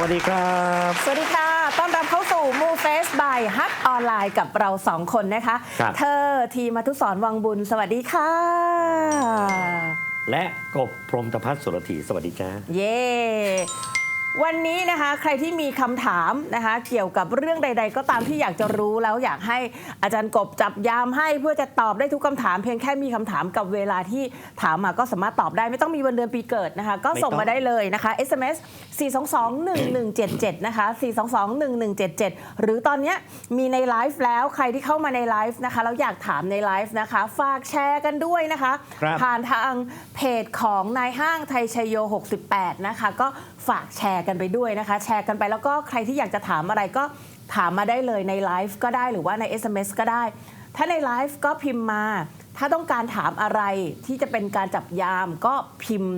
วัสดีครับ สวัสดีค่ะ ต้อนรับเข้าสู่มูเฟสบายฮักออนไลน์กับเราสองคนนะคะ ครับ เธอทีมาทุสรวังบุญ สวัสดีค่ะ และกบพรหมตพัฒน์สุรธีสวัสดีจ้า เย้ วันนี้นะคะใครที่มีคำถามนะคะเกี่ยวกับเรื่องใด ๆ ก็ตามที่อยากจะรู้แล้วอยากให้อาจารย์กบจับยามให้เพื่อจะตอบได้ทุกคำถาม เพียงแค่มีคำถามกับเวลาที่ถามมาก็สามารถตอบได้ไม่ต้องมีวันเดือนปีเกิดนะคะ ก็ส่งมาได้เลยนะคะ SMS 4221177 นะคะ 4221177 หรือตอนเนี้ยมีในไลฟ์แล้วใครที่เข้ามาในไลฟ์นะคะแล้วอยากถามในไลฟ์นะคะ ฝากแชร์กันด้วยนะคะครับผ่านทางเพจของนายห้างไทยชัยโย 68 นะคะก็ฝากแชร์กันไปด้วยนะคะ แชร์กันไปแล้วก็ใครที่อยากจะถามอะไรก็ถามมาได้เลยในไลฟ์ก็ได้หรือว่าใน SMS ก็ได้ ถ้าในไลฟ์ก็พิมพ์มา ถ้าต้องการถามอะไรที่จะเป็นการจับยามก็พิมพ์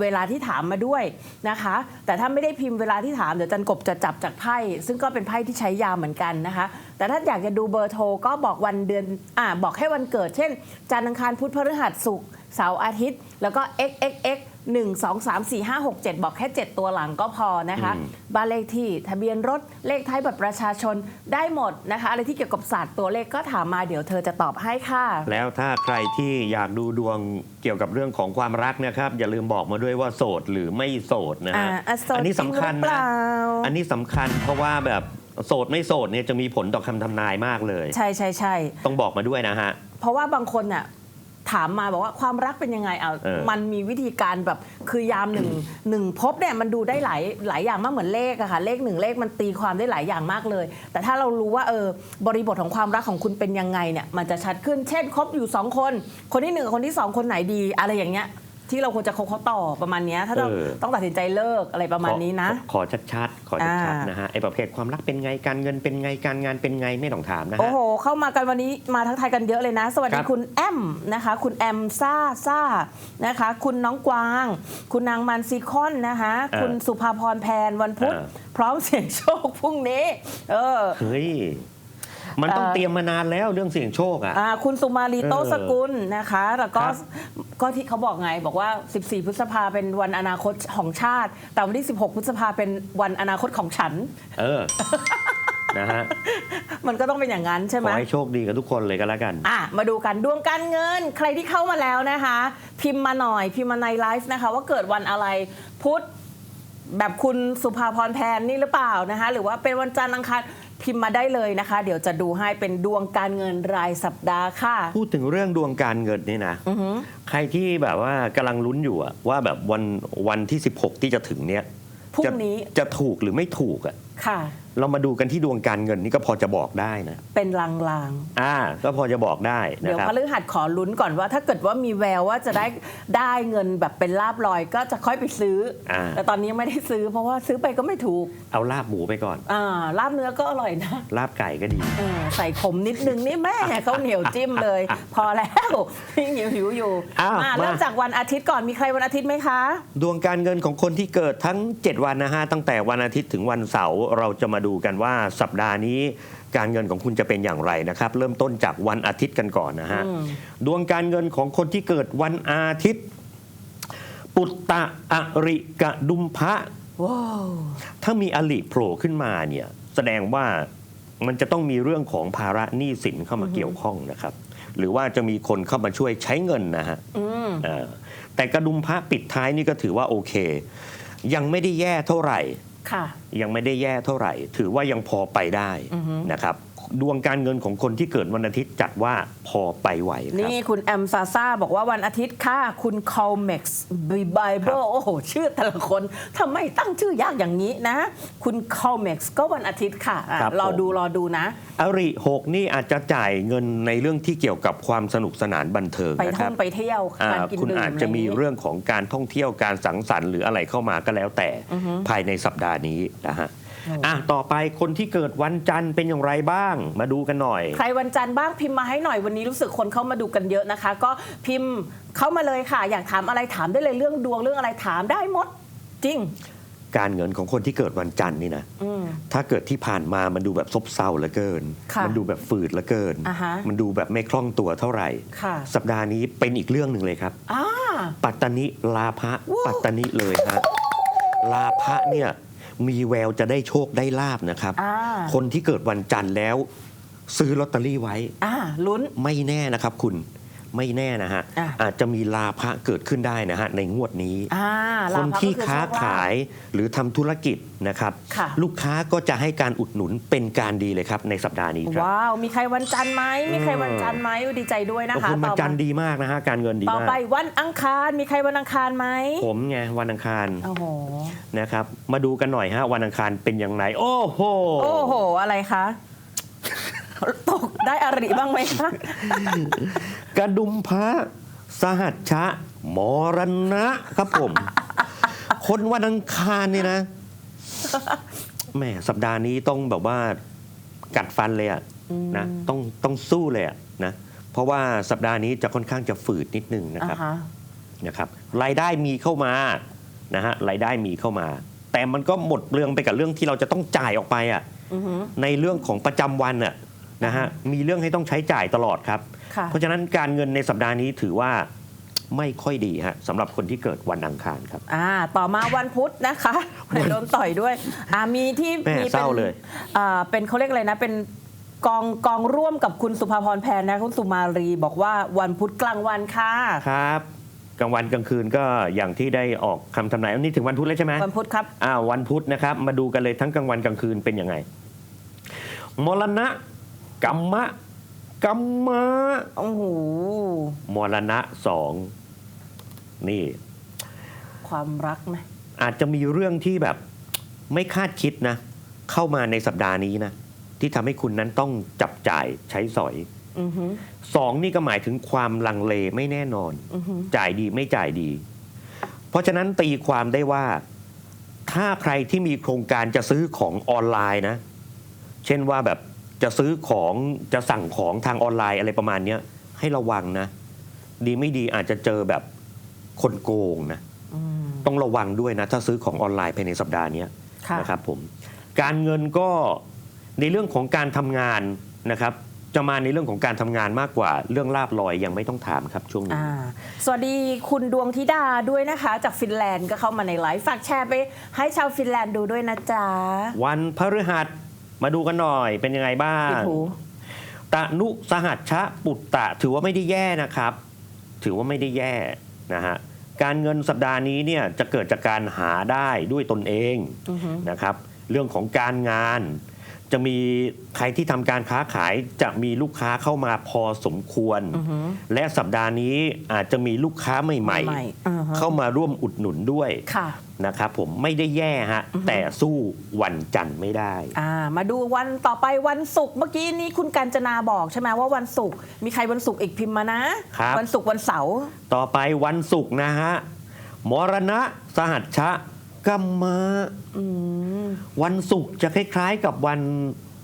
เวลาที่ถามมาด้วยนะคะ แต่ถ้าไม่ได้พิมพ์เวลาที่ถามเดี๋ยวจันกบจะจับจากไพ่ซึ่งก็เป็นไพ่ที่ใช้ยามเหมือนกันนะคะ แต่ถ้าอยากจะดูเบอร์โทรก็บอกวันเดือนอ่าบอกให้วันเกิด เช่น จันทร์อังคารพุธพฤหัสศุกร์เสาร์อาทิตย์ แล้วก็ xxx 1 2 3 4 5 6 7 บอกแค่ 7 ตัวหลังก็พอนะคะอืมบ้านเลขที่ทะเบียนรถเลขท้ายบัตรประชาชนได้หมดนะคะอะไรที่เกี่ยวกับศาสตร์ตัวเลขก็ถามมาเดี๋ยวเธอจะตอบให้ค่ะ แล้วถ้าใครที่อยากดูดวงเกี่ยวกับเรื่องของความรักนะครับ อย่าลืมบอกมาด้วยว่าโสดหรือไม่โสดนะอ่าฮะอะโสดอันี้สำคัญจริงหรือเปนะล่า อันนี้สำคัญเพราะว่าแบบโสดไม่โสดเนี่ยจะมีผลต่อคำทำนายมากเลย ใช่ใช่ใช่ต้องบอกมาด้วยนะฮะ เพราะว่าบางคนน่ะ ถามมาบอกว่าความรักเป็นยังไงเอาเออ มันมีวิธีการแบบคือยามหนึ่งหนึ่งพบเนี่ยมันดูได้หลายหลายอย่างมากเหมือนเลขอะค่ะเลขหนึ่งเลขมันตีความได้หลายอย่างมากเลย แต่ถ้าเรารู้ว่าเออบริบทของความรักของคุณเป็นยังไงเนี่ยมันจะชัดขึ้นเช่นคบอยู่สองคน คนที่หนึ่งกับคนที่สองคนไหนดี อะไรอย่างเงี้ย ที่เราควรจะคบเขาต่อประมาณเนี้ยถ้าเราเออ ต้องตัดสินใจเลิกอะไรประมาณนี้นะ ขอขอชัดๆขอชัดๆอ่านนะฮะไอ้ประเภทความรักเป็นไงการเงินเป็นไงการงานเป็นไงไม่ต้องถามนะโอ้ฮะ โห เข้ามากันวันนี้มาทักทายกันเยอะเลยนะ สวัสคดีรับ คุณแอมนะคะ คุณแอมซ่าซ่านะคะ คุณน้องกวาง คุณนางมันซีคอนนะคะเออคุณสุภาพรแพนวันพุธเออพร้อมเสี่ยงโชคพรุ่งนี้ เออ เฮ้ย มันต้องเอ่อเตรียมมานานแล้วเรื่องเสี่ยงโชคอะอ่าคุณสุมาลีโตเออสกุลนะคะ แล้วก็ครับก็ที่เขาบอกไงบอกว่า 14 พฤษภาเป็นวันอนาคตของชาติ แต่วันที่ 16 พฤษภาเป็นวันอนาคตของฉัน เออนะฮะมันก็ต้องเป็นอย่างนั้นใช่ขไหมอให้โชคดีกับทุกคนเลยก็แล้วกัน อะ มาดูกันดวงการเงิน ใครที่เข้ามาแล้วนะคะ พิมพ์มาหน่อยพิมพ์มาในไลฟ์นะคะ ว่าเกิดวันอะไรพุธแบบคุณสุภาพรแพนนี่หรือเปล่านะคะ หรือว่าเป็นวันจันทร์อังคาร พิมพ์มาได้เลยนะคะ เดี๋ยวจะดูให้เป็นดวงการเงินรายสัปดาห์ค่ะ พูดถึงเรื่องดวงการเงินนี่นะ อือหือ ใครที่แบบว่ากำลังลุ้นอยู่อะว่าแบบวันวันที่ 16 ที่จะถึงเนี้ยพรุ่งจะนี้จะถูกหรือไม่ถูกอะค่ะ เรามาดูกันที่ดวงการเงินนี่ก็พอจะบอกได้นะ เป็นลางอ่า ก็พอจะบอกได้ๆนะเดี๋ยวครับพฤหัสขอลุ้นก่อนว่า ถ้าเกิดว่ามีแววว่าจะได้ได้เงินแบบเป็นลาบลอยก็จะค่อยไปซื้ออาแต่ตอนนี้ยังไม่ได้ซื้อ เพราะว่าซื้อไปก็ไม่ถูกเอาลาบหมูไปก่อน อ่าลาบเนื้อก็อร่อยนะลาบไก่ก็ดี เออใส่ขมนิดนึงนี่แม่เขาวเหนียวจิ้มเลย พอแล้วยังหิวหิวอยู่อ้าวอะมา เริ่มจากวันอาทิตย์ก่อนมีใครวันอาทิตย์ไหมคะ ดวงการเงินของคนที่เกิดทั้ง 7 วันนะฮะตั้งแต่วันอาทิตย์ถึงวันเสาร์เราจะมาดูกันว่าสัปดาห์นี้การเงินของคุณจะเป็นอย่างไรนะครับ เริ่มต้นจากวันอาทิตย์กันก่อนนะฮะอืมดวงการเงินของคนที่เกิดวันอาทิตย์ ปุตตะอริกะดุมพะว้าวถ้ามีอลิโผล่ขึ้นมาเนี่ยแสดงว่ามันจะต้องมีเรื่องของภาระหนี้สินเข้ามาเกี่ยวข้องนะครับ หรือว่าจะมีคนเข้ามาช่วยใช้เงินนะฮะอืมเออแต่กระดุมพระปิดท้ายนี่ก็ถือว่าโอเค ยังไม่ได้แย่เท่าไหร่ค่ะ ยังไม่ได้แย่เท่าไหร่ ถือว่ายังพอไปได้อือฮึนะครับ ดวงการเงินของคนที่เกิดวันอาทิตย์จัดว่าพอไปไหวครับ นี่คุณแอมซาซาบอกว่าวันอาทิตย์ค่ะคุณคอลเม็กซ์ไบเบิลโอ้โห ชื่อแต่ละคนทำไมตั้งชื่อยากอย่างนี้นะ คุณคอลเม็กซ์ก็วันอาทิตย์ค่ะอะครับรอผม ดูรอดูนะ อริหกนี่อาจจะจ่ายเงินในเรื่องที่เกี่ยวกับความสนุกสนานบันเทิงไปนะคท่รัอบงไปเที่ยวอ่าการกินคุณดื่มอาจจะมีไรย่างนี้เรื่องของการท่องเที่ยวการสังสรรค์หรืออะไรเข้ามาก็แล้วแต่ภายในสัปดาห์นี้นะฮะโอ้อะต่อไปคนที่เกิดวันจันทร์เป็นอย่างไรบ้าง มาดูกันหน่อย ใครวันจันทร์บ้างพิมพ์มาให้หน่อยวันนี้รู้สึกคนเข้ามาดูกันเยอะนะคะ ก็พิมพ์เข้ามาเลยค่ะ อยากถามอะไรถามได้เลยเรื่องดวงเรื่องอะไรถามได้หมดจริง การเงินของคนที่เกิดวันจันทร์นี่นะอืม ถ้าเกิดที่ผ่านมามันดูแบบซบเซาเหลือเกิน ค่ะมันดูแบบฝืดเหลือเกิน อ่าฮะ มันดูแบบไม่คล่องตัวเท่าไหร่ ค่ะสัปดาห์นี้เป็นอีกเรื่องหนึ่งเลยครับ อ่า ปัตตานิลาภะว้าว ปัตตานิเลยฮะลาภะเนี่ย มีแววจะได้โชคได้ลาบนะครับ อ่าคนที่เกิดวันจันทร์แล้ว ซื้อลอตเตอรี่ไว้ อ่าลุ้น ไม่แน่นะครับคุณ ไม่แน่นะฮะอะ อาจจะมีลาภะเกิดขึ้นได้นะฮะในงวดนี้ อ่าคลนภะที่ก็อค้าโชลภ ขายหรือทำธุรกิจนะครับ ค่ะ ลูกค้าก็จะให้การอุดหนุนเป็นการดีเลยครับในสัปดาห์นี้ครับ ว้าว มีใครวันจันทร์ไหมมีใครวันจันทร์ไหมอุ๊ยดีใจด้วยนะขอบคะคุณมาต่อจันทร์ดีมากนะฮะการเงินดีต่อมากไปวันอังคาร มีใครวันอังคารไหมผมไงวันอังคารโอ้โห นะครับ มาดูกันหน่อยฮะวันอังคารเป็นอย่างไร โอ้โห โอ้โห อะไรคะ ตกได้อริบ้างไหมคะ กระดุมพระสหัชชะมรณะครับผม คนวันอังคารเนี่ยนะแหมสัปดาห์นี้ต้องแบบว่ากัดฟันเลยอะนะต้องต้องสู้เลยอะนะเพราะว่าสัปดาห์นี้จะค่อนข้างจะฝืดนิดนึงนะอ่าครับฮะนะครับรายได้มีเข้ามานะฮะรายได้มีเข้ามา แต่มันก็หมดเรื่องไปกับเรื่องที่เราจะต้องจ่ายออกไปอะอือหือในเรื่องของประจำวันอะ นะฮะมีเรื่องให้ต้องใช้จ่ายตลอดครับค่ะเพราะฉะนั้นการเงินในสัปดาห์นี้ถือว่าไม่ค่อยดีฮะสำหรับคนที่เกิดวันอังคารครับ อ่า ต่อมาวันพุธนะคะโดนต่อยด้วย อ่ามีที่แม่มีเศร้าเลยอ่าเป็นเขาเรียกอะไรนะเป็นกองกองร่วมกับคุณสุภาพรแพนนะคุณสุมารีบอกว่าวันพุธกลางวันค่ะครับกลางวันกลางคืนก็อย่างที่ได้ออกคำทำนายอันนี้ถึงวันพุธแล้วใช่ไหมวันพุธครับอ่าวันพุธนะครับ มาดูกันเลยทั้งกลางวันกลางคืนเป็นยังไงมรณะ กัมมะกัมมะโอ้โหมรณะสองนี่ ความรักไหมอาจจะมีเรื่องที่แบบไม่คาดคิดนะ เข้ามาในสัปดาห์นี้นะ ที่ทำให้คุณนั้นต้องจับจ่ายใช้สอยอือหือสองนี่ก็หมายถึงความลังเลไม่แน่นอนอือหือจ่ายดีไม่จ่ายดี เพราะฉะนั้นตีความได้ว่า ถ้าใครที่มีโครงการจะซื้อของออนไลน์นะ เช่นว่าแบบ จะซื้อของจะสั่งของทางออนไลน์อะไรประมาณเนี้ยให้ระวังนะ ดีไม่ดีอาจจะเจอแบบคนโกงนะอืมต้องระวังด้วยนะ ถ้าซื้อของออนไลน์ภายในสัปดาห์เนี้ยค่ะนะครับผมการเงินก็ในเรื่องของการทำงานนะครับจะมาในเรื่องของการทำงานมากกว่าเรื่องลาบลอยยังไม่ต้องถามครับช่วงนี้อ่าสวัสดีคุณดวงธิดาด้วยนะคะ จากฟินแลนด์ก็เข้ามาในไลฟ์ฝากแชร์ไปให้ชาวฟินแลนด์ดูด้วยนะจ๊ะ วันพฤหัส มาดูกันหน่อยเป็นยังไงบ้างปิดหูตะนุสหัชชะปุตตะ ถือว่าไม่ได้แย่นะครับ ถือว่าไม่ได้แย่นะฮะการเงินสัปดาห์นี้เนี่ยจะเกิดจากการหาได้ด้วยตนเองอือหือนะครับ เรื่องของการงานจะมีใครที่ทำการค้าขายจะมีลูกค้าเข้ามาพอสมควรอือหือและสัปดาห์นี้อาจจะมีลูกค้าใหม่ใหม่อือฮะๆเข้ามาร่วมอุดหนุนด้วยค่ะ นะครับผมไม่ได้แย่ฮะแต่สู้วันจันทร์ไม่ได้อ่ามาดูวันต่อไปวันศุกร์เมื่อกี้นี้คุณกัญจนาบอกใช่ไหมว่าวันศุกร์มีใครวันศุกร์อีกพิมพ์มานะครับวันศุกร์วันเสาร์ต่อไปวันศุกร์นะฮะมรณะสหัชชะกัมมะอืมวันศุกร์จะคล้าย ๆ กับวัน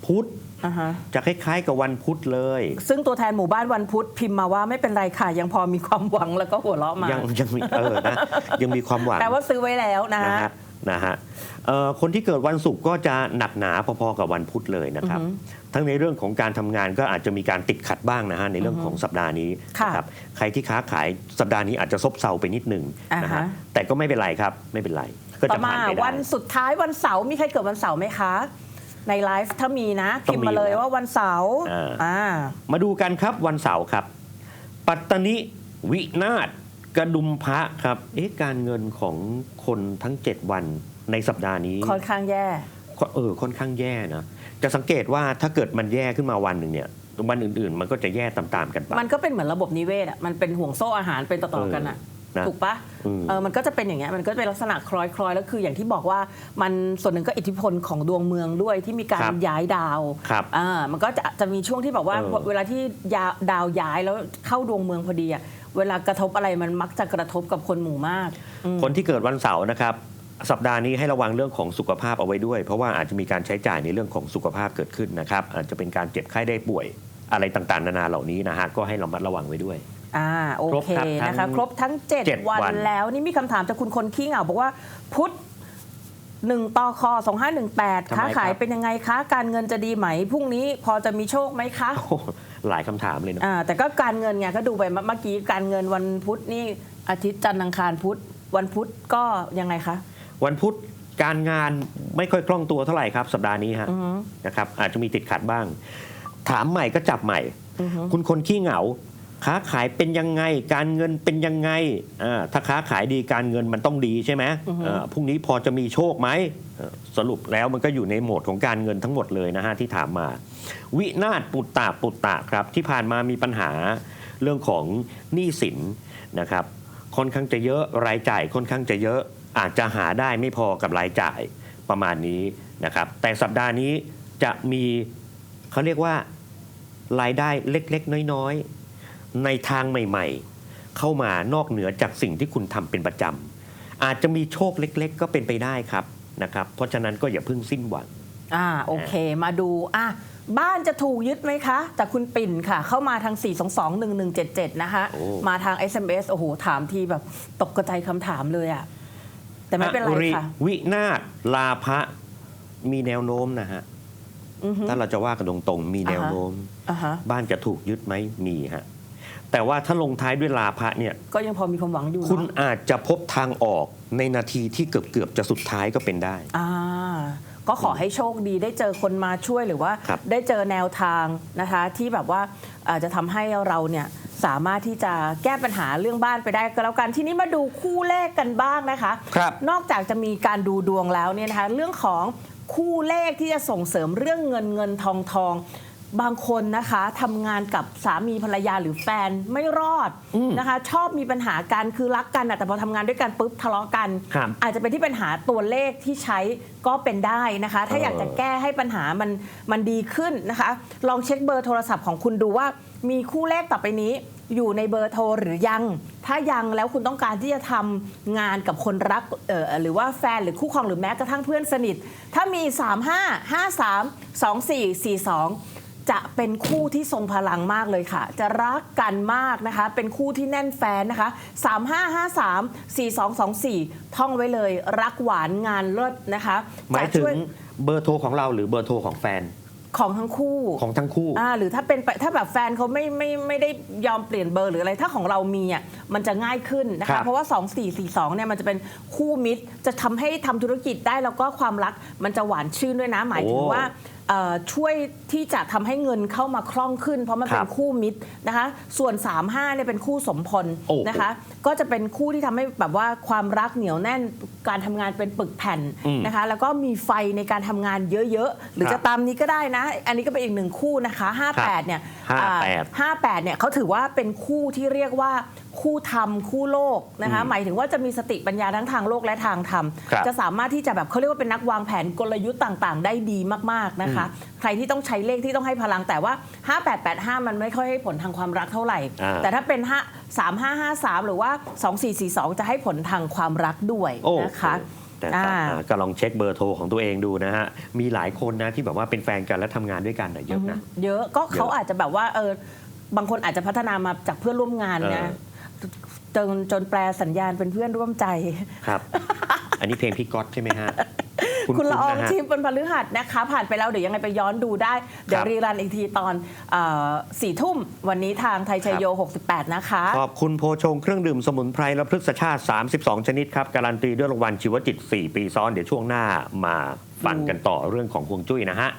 พุธ อ่าฮะจะคล้ายๆกับวันพุธเลย ซึ่งตัวแทนหมู่บ้านวันพุธพิมพ์มาว่าไม่เป็นไรค่ะ ยังพอมีความหวังแล้วก็หัวเราะมายังยังมีเออนะยังมีความหวังแปลว่าซื้อไว้แล้วนะนะฮะนะฮะเอ่อคนที่เกิดวันศุกร์ก็จะหนักหนาพอๆกับวันพุธเลยนะครับ ทั้งในเรื่องของการทำงานก็อาจจะมีการติดขัดบ้างนะฮะในเรื่องของสัปดาห์นี้ค่ะนะครับใครที่ค้าขายสัปดาห์นี้อาจจะซบเซาไปนิดหนึงนะอ่าฮะฮะ แต่ก็ไม่เป็นไรครับไม่เป็นไรก็ต่จะอผ่ามานไปได้ วันสุดท้ายวันเสาร์มีใครเกิดวันเสาร์ไหมคะ ในไลฟ์ถ้ามีนะต้พิองมพ์มีมาเลยอยู่แล้วว่าวันเสาร์อ่าอ่ามาดูกันครับวันเสาร์ครับ ปัตตนิวินาศกระดุมพระครับ เอ๊ะการเงินของคนทั้ง 7 วันในสัปดาห์นี้ ค่อนข้างแย่เออค่อนข้างแย่นะจะสังเกตว่าถ้าเกิดมันแย่ขึ้นมาวันหนึ่งเนี่ยวันอื่นๆ มันก็จะแย่ตามๆกันไปมันก็เป็นเหมือนระบบนิเวศอะมันเป็นห่วงโซ่อาหารเป็นต่อๆกันอะเออ นะถูกปะอืมเออมันก็จะเป็นอย่างเงี้ยมันก็เป็นลักษณะคล้อยๆแล้วคืออย่างที่บอกว่ามันส่วนหนึ่งก็อิทธิพลของดวงเมืองด้วยที่มีการย้ายดาวครับอ่ามันก็จะจะมีช่วงที่แบบว่าเออ เวลาที่ยาดาวย้ายแล้วเข้าดวงเมืองพอดีอะเวลากระทบอะไรมันมักจะกระทบกับคนหมู่มากอืม คนที่เกิดวันเสาร์นะครับ สัปดาห์นี้ให้ระวังเรื่องของสุขภาพเอาไว้ด้วย เพราะว่าอาจจะมีการใช้จ่ายในเรื่องของสุขภาพเกิดขึ้นนะครับ อาจจะเป็นการเจ็บไข้ได้ป่วยอะไรต่างๆ นานาเหล่านี้นะฮะก็ให้ระมัดระวังไว้ด้วย อ่าโอเคครบครับทั้งนะคะ ครบทั้งเจ็ด7วันวันแล้วนี่มีคำถามจากคุณคนขี้เหงาบอกว่าพุธหนึ่งต่อคอ2518ค้าขายเป็นยังไงคะการเงินจะดีไหมพรุ่งนี้พอจะมีโชคไหมคะโอ้โหหลายคำถามเลยนะอ่าแต่ก็การเงินไงก็ดูไปเมื่อกี้การเงินวันพุธนี่อาทิตย์จันทร์อังคารพุธวันพุธก็ยังไงคะ วันพุธการงานไม่ค่อยคล่องตัวเท่าไหร่ครับสัปดาห์นี้ฮะอือฮึนะครับอาจจะมีติดขัดบ้าง ถามใหม่ก็จับใหม่อือฮึคุณคนขี้เหงา ค้าขายเป็นยังไง การเงินเป็นยังไงอ่าถ้าค้าขายดีการเงินมันต้องดีใช่ไหมอือฮึอ่าพรุ่งนี้พอจะมีโชคไหมเอ่อสรุปแล้วมันก็อยู่ในโหมดของการเงินทั้งหมดเลยนะฮะที่ถามมา วินาศปุตตะปุตตะครับที่ผ่านมามีปัญหาเรื่องของหนี้สินนะครับค่อนข้างจะเยอะรายจ่ายค่อนข้างจะเยอะอาจจะหาได้ไม่พอกับรายจ่ายประมาณนี้นะครับ แต่สัปดาห์นี้จะมีเขาเรียกว่ารายได้เล็กๆ น้อยๆ ในทางใหม่ๆ เข้ามานอกเหนือจากสิ่งที่คุณทำเป็นประจำอาจจะมีโชคเล็ก ๆ ก็เป็นไปได้ครับนะครับเพราะฉะนั้นก็อย่าเพิ่งสิ้นหวังอ่าโอเคมาดูอะบ้านจะถูกยึดไหมคะ แต่คุณปิ่นค่ะ เข้ามาทาง 4 2 2 1 1 7 7 นะคะโอ้มาทาง SMS โอ้โห ถามทีแบบตกกระจายคำถามเลยอะแต่ไม่เป็นไรอค่ะ วินาศลาภะมีแนวโน้มนะฮะอือฮึถ้าเราจะว่ากันตรงๆ มีแนวโน้มอ่าฮะบ้านจะถูกยึดไหมมีฮะ แต่ว่าถ้าลงท้ายด้วยลาภะเนี่ย ก็ยังพอมีความหวังอยู่คุณเนาะอาจจะพบทางออกในนาทีที่เกือบเกือบๆจะสุดท้ายก็เป็นได้ อ่า ก็ขอให้โชคดีได้เจอคนมาช่วยหรือว่า ครับ ได้เจอแนวทางนะคะ ที่แบบว่าเอ่อจะทำให้เราเนี่ยสามารถที่จะแก้ปัญหาเรื่องบ้านไปได้ก็แล้วกันทีนี้มาดูคู่เลขกันบ้างนะคะ ครับ นอกจากจะมีการดูดวงแล้วเนี่ยนะคะเรื่องของคู่เลขที่จะส่งเสริมเรื่องเงินเงินทองทอง บางคนนะคะทำงานกับสามีภรรยาหรือแฟนไม่รอดอืมนะคะ ชอบมีปัญหากันคือรักกันอะแต่พอทำงานด้วยกันปุ๊บทะเลาะกัน ครับอาจจะเป็นที่ปัญหาตัวเลขที่ใช้ก็เป็นได้นะคะ ถ้าเออออยากจะแก้ให้ปัญหามันมันดีขึ้นนะคะ ลองเช็คเบอร์โทรศัพท์ของคุณดูว่ามีคู่เลขต่อไปนี้อยู่ในเบอร์โทรหรือยัง ถ้ายังแล้วคุณต้องการที่จะทำงานกับคนรักเอ่อหรือว่าแฟนหรือคู่ครองหรือแม้กระทั่งเพื่อนสนิท ถ้ามี 3 5 5 3 2 4 4 2 จะเป็นคู่ที่ทรงพลังมากเลยค่ะ จะรักกันมากนะคะ เป็นคู่ที่แน่นแฟนนะคะ 3553 4224 ท่องไว้เลยรักหวานงานเลิศนะคะหมายจะถึช่วงเบอร์โทรของเราหรือเบอร์โทรของแฟนของทั้งคู่ของทั้งคู่อ่าหรือถ้าเป็นไปถ้าแบบแฟนเขาไม่ไม่ไม่ได้ยอมเปลี่ยนเบอร์หรืออะไรถ้าของเรามีอะมันจะง่ายขึ้นนะครัคะบเพราะว่า 2442เนี่ยมันจะเป็นคู่มิตร จะทำให้ทำธุรกิจได้แล้วก็ความรักมันจะหวานชื่นด้วยนะ หมายถึงว่าเอ่อ ช่วยที่จะทำให้เงินเข้ามาคล่องขึ้น เพราะมันเป็นคู่มิตรนะคะ ส่วน 35เนี่ยเป็นคู่สมพลโอ้นะคะ ก็จะเป็นคู่ที่ทำให้แบบว่าความรักเหนียวแน่นการทำงานเป็นปึกแผ่นอืมนะคะ แล้วก็มีไฟในการทำงานเยอะๆ หรือครับจะตามนี้ก็ได้นะ อันนี้ก็เป็นอีกหนึ่งคู่นะคะ 58เนี่ยห้าอ่าแปด58เนี่ยเขาถือว่าเป็นคู่ที่เรียกว่า คู่ธรรมคู่โลกนะคะอืมหมายถึงว่าจะมีสติปัญญาทั้งทางโลกและทางธรรมครับจะสามารถที่จะแบบเขาเรียกว่าเป็นนักวางแผนกลยุทธ์ต่างๆ ได้ดีมากๆนะคะ ใครที่ต้องใช้เลขที่ต้องให้พลังแต่ว่า 5885 มันไม่ค่อยให้ผลทางความรักเท่าไหร่อ่าแต่ถ้าเป็น 5 3553 หรือว่า 2442 จะให้ผลทางความรักด้วยโอ้นะคะแต่อ่าอ่าก็ลองเช็คเบอร์โทรของตัวเองดูนะฮะ มีหลายคนนะที่แบบว่าเป็นแฟนกันและทำงานด้วยกันน่ะเยอะนะ เยอะก็เขาเยอะอาจจะแบบว่าเออบางคนอาจจะพัฒนามาจากเพื่อนร่วมงานนะเอ จนจนแปลสัญญาณเป็นเพื่อนร่วมใจครับ อันนี้เพลงพี่ก๊อตใช่ไหมฮะ คุณละอองๆนะฮะทีมเป็นพฤหัสนะคะ ผ่านไปแล้วเดี๋ยวยังไงไปย้อนดูได้ เดี๋ยวครับรีรันอีกทีตอนสี่ทุ่มวันนี้ทางไทยชัยโย 68 นะคะ ขอบคุณโพชงเครื่องดื่มสมุนไพรและพฤกษชาติ 32 ชนิดครับ การันตีด้วยรางวัลชีวจิต 4 ปีซ้อนเดี๋ยวช่วงหน้ามาฟันกันต่อเรื่องของฮวงจุ้ยนะฮะ